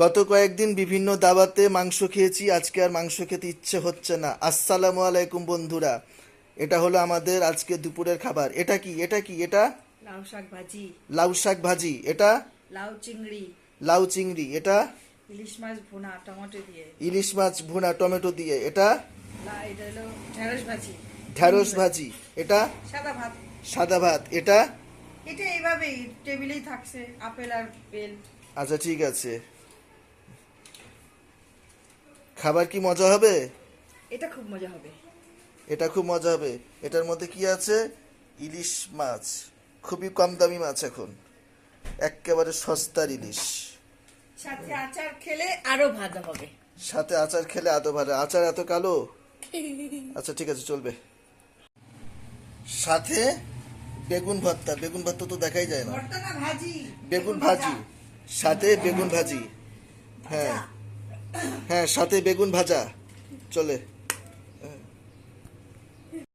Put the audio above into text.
গত কয়েকদিন বিভিন্ন দাবাতে মাংস খেয়েছি আজকে আর মাংস খেতে ইচ্ছে হচ্ছে না। আসসালামু আলাইকুম বন্ধুরা এটা হলো আমাদের আজকে দুপুরের খাবার। এটা কি? এটা কি? এটা? লাউ শাক ভাজি। লাউ শাক ভাজি। এটা? লাউ চিংড়ি। লাউ চিংড়ি। এটা? ইলিশ মাছ ভুনা টমেটো দিয়ে। ইলিশ মাছ ভুনা টমেটো দিয়ে। এটা? এটা হলো ঢেঁড়স ভাজি। ঢ্যাঁড়স ভাজি। এটা? সাদা ভাত। সাদা ভাত। এটা? এটা এইভাবেই টেবিলেই থাকছে আপেল আর বেল। আচ্ছা ঠিক আছে। খাবার কি মজা হবে? এটা খুব মজা হবে। এটা খুব মজা হবে। এটার মধ্যে কি আছে? ইলিশ মাছ। খুবই কম দামি মাছ এখন। একেবারে সস্তার ইলিশ। সাথে আচার খেলে আরও ভালো হবে। সাথে আচার খেলে এত ভালো। আচার এত কালো? আচ্ছা ঠিক আছে চলবে। সাথে বেগুন ভর্তা। বেগুন ভর্তা তো দেখাই যায় না। ভর্তা না ভাজি। বেগুন ভাজি। সাথে বেগুন ভাজি। হ্যাঁ সাথে বেগুন ভাজা চলে।